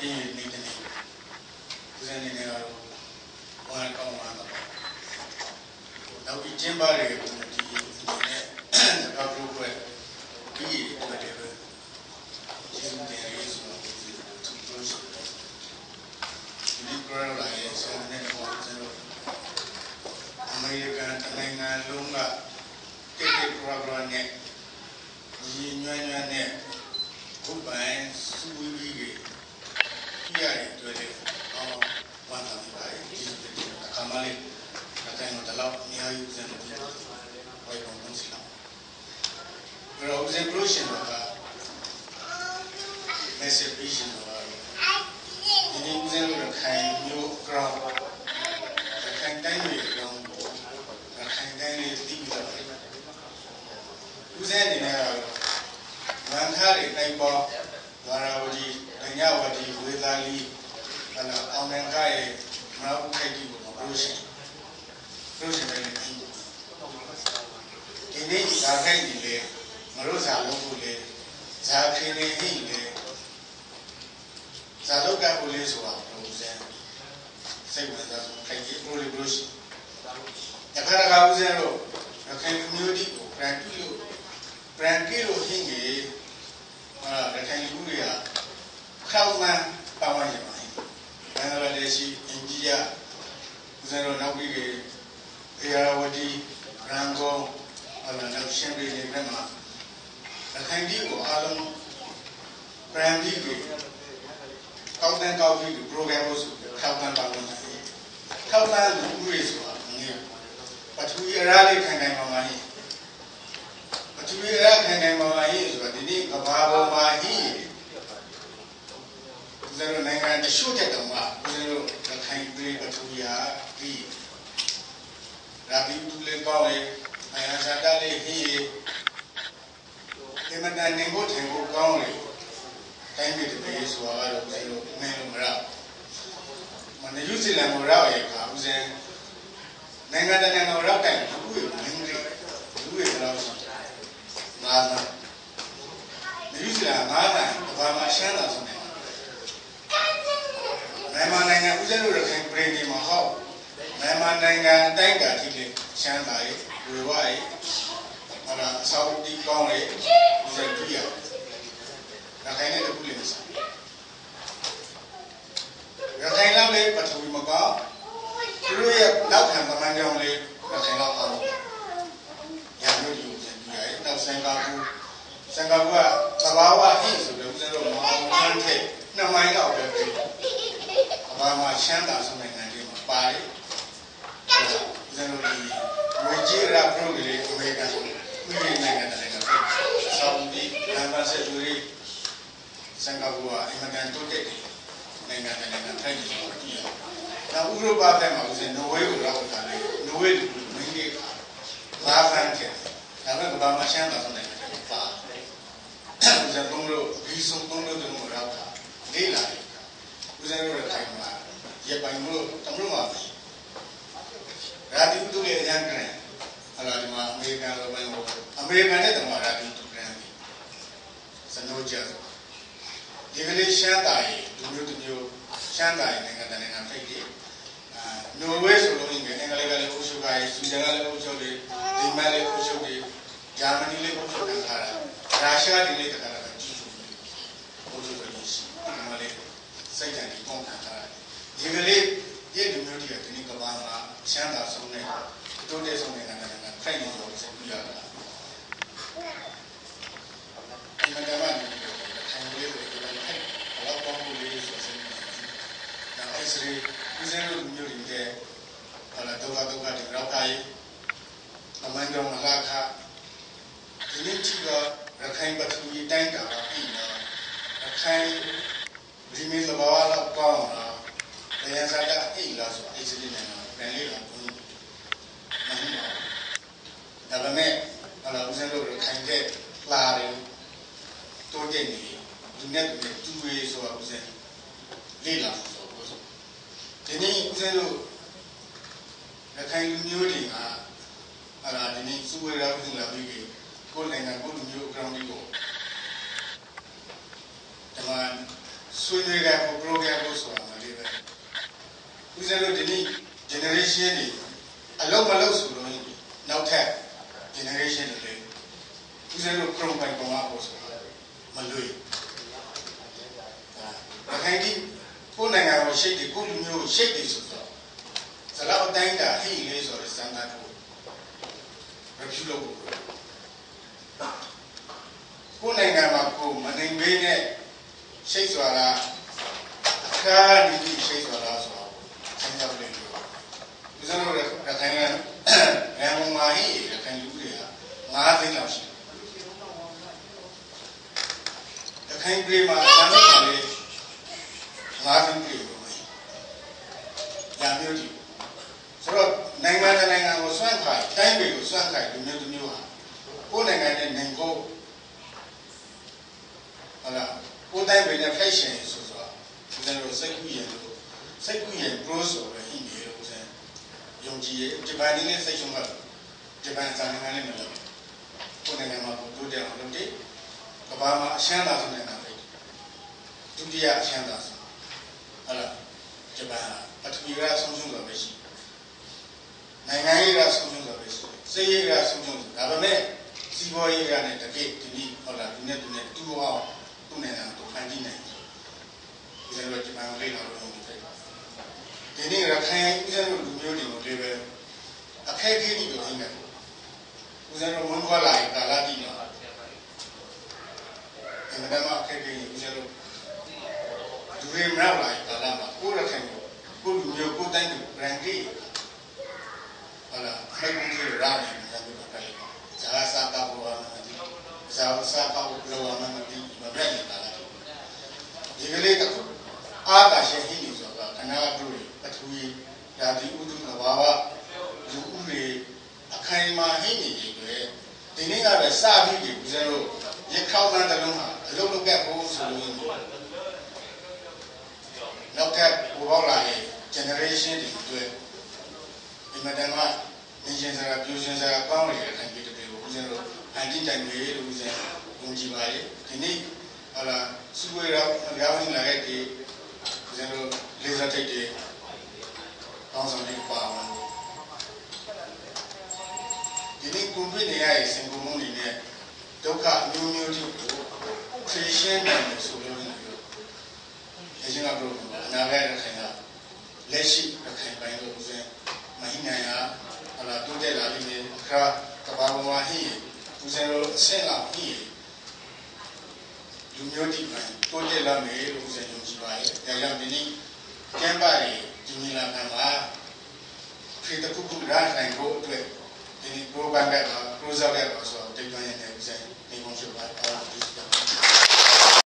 အေးနေတဲ့နေ့ဦးဇင်းနေနေတော့ဝါကောင်းပါတော့နောက်ပြီးကျင်းပါတယ်ဒီဒီနဲ့စကားပြောပွဲဒီအတွက်တည်းပဲကျင်းတယ်ရေးဆိုတော့သူတို့ရှိတယ်ဒီကရလာရဲ့ဆန်နေတော့ကျွန်တော်အမေရိကန်နိုင်ငံလုံးကတိတိပရိုဂရမ်နဲ့ညီညွတ်ညွတ်နဲ့ဘုပ္ပန်စုဝေးပြီးပြရတယ်တွေ့တယ်အော်ဝမ်းသာပါတယ်ဒီအခါမှလေးတိုင်းတော့တော့အများကြီးဦးဇင်းတို့ဝိုင်းပုံပုံစီလောက်ဘယ်တော့ဦးဇင်းပရိုရှင်တော့က message vision တော့ဒီနေ့ဦးဇင်းတို့ခိုင်မျိုး ground ခိုင်တိုင်းတွေ ground ခိုင်တိုင်းတွေတည်ပြီးတော့ဦးဇင်းအနေနဲ့ကတော့မန်ခါတွေတိုင်းပေါ်ဝါရာဝတီဒညဝတီ ဝေသာလီဟလာအောင်မန်ခါရဲ့မဟာဥခိုက်ကြီးကိုပရိုရှင်ပရိုရှင်ပဲနေပြီဒီနေ့ဇာခိုက်ကြီးလေမလို့ဇာလုံးကိုလေဇာခင်းနေဟိလေဇာလောက်ကကိုလေးဆိုတာဘုရားစိတ်ဝင်စားခိုက်ကြီးပရိုလီပရိုရှင်ရခါရခါဦးဇင်းတို့ရခိုင်မျိုးဒီကို brand လို့ brand လို့ဟင်းကြီးဟာရခိုင်လူတွေကခောက်မှန် ပါဝင်ကြပါဘင်္ဂလားဒေ့ရှ်အိန္ဒိယဦးဇင်းတို့နောက်ပြီးကေရာဝတီရန်ကုန်ဟလာနောက်ရှင်းပြည်နယ်မှာရခိုင်ပြည်ကိုအားလုံး brand ကြီးကိုကောင်းတဲ့ကောင်းပြီး program လို့ဆိုခောက်မှန်ပါဝင်ကြတယ်ခောက်မှန်လူတွေဆိုတာငယ်ပထဝီအရာလေးခိုင်ခိုင်မာမာကြီးပထဝီအရာခိုင်ခိုင်မာမာကြီးဆိုတာဒီနေ့ကဘာပေါ်မှာ ကြီးဇေရနိုင်ငံတရှုတဲ့တုန်းကဇေရရခိုင်ပြည်ပထဝီဟာပြီးရာဘီတူလေကောင်းလေအယာစာတလေးဟီဒီမတန်နေဖို့ထိုင်ဖို့ကောင်းလေတိုင်းပြည်တည်းဆိုတာကတော့ဇေရမင်းလို့မရမနယူးဇီလန်ကိုရောက်ရဲ့ခါဦးဇင်းနိုင်ငံတကာကိုရောက်တိုင်းလူတွေမင်းတွေလူတွေတော့ငါးသန်းနယူးဇီလန်ငါးသန်းဘာမှရှမ်းတာဆိုနေ မြန်မာနိုင်ငံဦးဇင်းတို့ရခိုင်ပြည်နယ်မှာဟောမြန်မာနိုင်ငံအတိုင်းအတာကြီးလေရှမ်းတာရေးဝေဝါရေးဟောလာအစာအုပ်တီးကောင်းလေဦးဇင်းကြည့်ရရခိုင်နဲ့တခုလေးမစားရခိုင်လောက်လေပထဝီမကောင်းသူတို့ရဲ့နောက်ခံပမာဏကြောင့်လေရခိုင်လောက်အောင်ညာမျိုးဒီဦးဇင်းကြည့်ရနောက်စင်ကာပူစင်ကာပူကသဘာဝဟိဆိုတဲ့ဦးဇင်းတို့မအောင်ခန်းထက်နှစ်မိုင်လောက်ပဲပြီ ဘာမှရှမ်းတာဆိုနိုင်ငံတွေမှာပါတယ်။ကျွန်တော်ဒီဝေကြီးရာပရိုဂရမ်အမေရိကန်ပြည်နိုင်ငံတွေကတော့ဆောင်းဒီလမ်းပါဆက်သူတွေစင်ကာပူကအင်မတန်တိုးတက်တယ်နိုင်ငံတွေနဲ့ထိုင်နေတော့ကြည့်ရအောင်။နောက်ဥရောပဘက်မှာဦးစင်နော်ဝေးကိုရောက်တာလေနော်ဝေးကမင်းကြီးကဘာဖန်တယ်ဒါပေမဲ့ဘာမှရှမ်းတာဆိုနိုင်ငံတွေပါ။ဦးစင်သုံးလို့ဒီဆုံးသုံးလို့တို့မရောက်တာလေးလာတယ် ဦးဇင်းတို့ထိုင်မှာရပိုင်လို့တမလို့မှာရာဒီတူရဲ့ရန်ကရဟလာဒီမှာအမေရိကန်လိုပဲဟိုအမေရိကန်နဲ့တမရာဒီတူကရန်စနိုးကြဒီကလေးရှမ်းတာရီလူမျိုးတစ်မျိုးရှမ်းတာရီနိုင်ငံတကာနိုင်ငံဖိတ်တယ်အာနော်ဝေးဆိုလို့အင်္ဂလိပ်ကလည်းအုပ်ချုပ်ခိုင်းဆွီဒင်ကလည်းအုပ်ချုပ်တယ်ဒီမန်လည်းအုပ်ချုပ်တယ်ဂျာမနီလည်းအုပ်ချုပ်ခံထားတာရုရှားလည်းတခါတခါကြည့်လို့အုပ်ချုပ်တယ်ရှိတယ်မလေး စိတ်ဓာတ်ကြီးပေါင်းခံထားတယ်ဒီကလေးဒီလူမျိုးတွေကဒီနေ့ကဘာမှာရှမ်းသာဆုံးနဲ့တိုးတက်ဆုံးနဲ့နိုင်ငံကဖိုက်နေလို့ဆက်ပြီးရတာဒီမှာကမှဒီခံလေးတွေဒီမှာဟဲ့ဘာပေါင်းလို့လေးဆိုစမ်းနေတာအဲ့စရီဦးစင်းတို့မျိုးတွေဟလာတော့တော့ကဒီရောက်ခိုင်းအမှန်ကြောင့်မလာခဒီနေ့ချီတော့ရခိုင်ပထဝီတိုင်းတာပြီးတော့ရခိုင်ဒီမင်းသဘာဝတော့ကောင်းတာတရားစားတာအိလားဆိုအိစလိနဲ့ပြန်လေးတော့ဘုန်းမဟုတ်ပါဘူးဒါပေ မဲ့ဟလာဦးဇင်းတို့ခိုင်တဲ့လာတယ်တိုးတဲ့နေဒီနေ့ဒီတူဝေးဆိုတော့ဦးဇင်းလေးလာဆိုတော့ဒီနေ့ဦးဇင်းတို့ရခိုင်လူမျိုးတွေကဟလာဒီနေ့စုဝေးရောက်လာပြီးကိုယ်နိုင်ငံကိုလူမျိုးအကြောင်းလေးကိုဒီမှာစဆွေးနွေးခဲ့ဖို့ program လို့ဆိုတာမလေးပဲဦးဇင်းတို့ဒီနေ့ generation တွေအလုံးမလုံးဆိုလို့နောက်ထပ် generation တွေဦးဇင်းတို့ chrome ပိုင်ပေါ်မှာပို့ဆိုတာမလွေဒါခိုင်ဒီကိုယ်နိုင်ငံကိုရှိတ်တယ်ကိုလူမျိုးကိုရှိတ်တယ်ဆိုတော့ဇလောက်အတိုင်းတာဟိလေးဆိုတဲ့စံတတ်ကို review လုပ်ဖို့ကိုယ်နိုင်ငံမှာကိုမနိုင်မေးနဲ့ရှိတ်စွာလားအခါဒီဒီရှိတ်စွာလားဆိုတော့စဉ်းစားလို့ဦးဇင်းတို့ရခိုင် ရန်ကုန်မှာဟိရခိုင်လူတွေက9သိန်းလောက်ရှိတယ်ရခိုင်ပြည်မှာဇာတ်မှာလေ9သိန်းပြည်လို့ညာမျိုးကြီးဆိုတော့နိုင်ငံတစ်နိုင်ငံကိုစွန့်ခိုင်တိုင်းပြည်ကိုစွန့်ခိုင်လူမျိုးတစ်မျိုးဟာကိုယ်နိုင်ငံနဲ့နိုင်ကိုဟုတ်လားကိုယ်တိုင်းပြည်နဲ့ fashion ဆိုတော့ဒီလိုစိတ်ကူးရင်လို့စိတ်ကူးရင် pro ဆိုပဲဟိနေလို့ဆိုရင် ယုံကြည်ရဂျပန်နည်းနဲ့စိတ်ရှုံးကဂျပန်စာနိုင်ငံနဲ့မလုပ်ကိုယ်နိုင်ငံမှာကိုတိုးတက်အောင်လုပ်တယ်ကမ္ဘာမှာအရှမ်းသာဆုံးနိုင်ငံပဲဒုတိယအရှမ်းသာဆုံးဟုတ်လားဂျပန်ဟာပထဝီကဆုံးရှုံးတာပဲရှိနိုင်ငံရေးကဆုံးရှုံးတာပဲရှိစိတ်ရေးကဆုံးရှုံးတာဒါပေမဲ့စီးပွားရေးကလည်းတကယ့်ဒီနေ့ဟုတ်လားဒီနေ့ဒီနေ့တူအောင်သူ့နိုင်ငံကိုဖန်တီးနိုင်တယ်ဒီလိုဂျပန်လေးလာလို့ ဒီနေ့ရခိုင်ဦးဇင်းတို့လူမျိုးတွေကိုလည်းပဲအခက်အခဲတွေပြောနေတယ်ဦးဇင်းတို့ဝန်ခွာလာရင်ကာလတိနော်ဒီမှာတော့အခက်အခဲဦးဇင်းတို့ဒူရီမရောက်လာရင်ကာလမှာကိုရခိုင်ကိုကိုလူမျိုးကိုတိုင်းကို brand ကြီးဟာလာခိုင်ကြီးရာနေတယ်ပြောတယ်ဇာစာကဘောဝမတိဇာစာကဘောဝမတိမပြတ်နေတာလားဒီကလေးကအာတာရှင်ဟိနေဆိုတာခဏတို့ပ ထဝီဓာတိဥဒုသဘာဝလူဥတွေအခိုင်အမာဟိနေတယ်ပဲဒီနေ့ကပဲစပြီးပြီဦးဇင်းတို့ရခောက်မှန်းတလုံးဟာအလုပ်လုပ်ခဲ့ဖို့ဆိုလို့နောက်ထပ်ပေါ်ပေါက်လာတဲ့ generation တွေအတွက်ဒီမှာတည်းကနေရှင်စရာပြူရှင်စရာကောင်းနေတဲ့ခိုင်ပြည်တွေဦးဇင်းတို့အန်တီတိုင်တွေလို့ဦးဇင်းယုံကြည်ပါလေဒီနေ့ဟာလာစုဝေးတော့ရောက်နေလာတဲ့ဒီဦးဇင်းတို့လေးစားထိတ်တွေ ကောင်းဆောင်တွေပါဝင်ဒီနေ့ကွန်ပျူတာရဲ့စင်ကုန်မှုတွေနဲ့ဒုက္ခအမျိုးမျိုးတွေကို creation နဲ့ဆိုလို့နေပြီးအရင်ကတော့အနာဂတ်ရခိုင်ကလက်ရှိရခိုင်ပိုင်းလို့ဦးဇင်းမဟိနိုင်ရဟလာတိုးတက်လာလိမ့်မယ်အခါကဘာဝဟိဦးဇင်းတို့အဆင့်လောက်ဟိလူမျိုးတိပိုင်းတိုးတက်လာမယ်လို့ဦးဇင်းယုံကြည်ပါတယ်။ဒါကြောင့်ဒီနေ့ကျမ်းပါရီ ဒီနီလာခံမှာခေတ္တခုခုရနိုင်ဖို့အတွက်ဒီနေ့ program က close out ရပါဆိုတော့တိတ်သွင်း